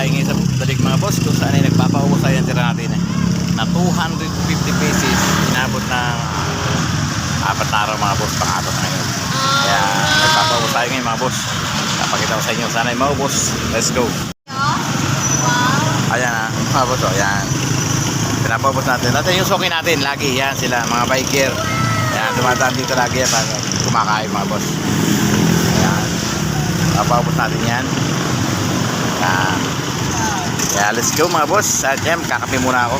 tayo ngayon sa dalig mga boss kung saan ay nagpapaubos tayo ng tira natin eh. Na 250 pesos inabot ng apat na araw mga boss, pang-apat na ngayon. Kaya nagpapaubos tayo ngayon mga boss. Napakita ko sa inyo, sana ay maubos. Let's go. Ayan ah, mga boss, oh, ayan. Pinapaubos natin. Natin yung suki natin, lagi yan sila, mga biker. Ayan, dumadaan dito lagi yan para kumakain mga boss. Ayan. Papaubos natin yan. Ayan. Kaya let's go mga boss. At yan, kakape muna ako.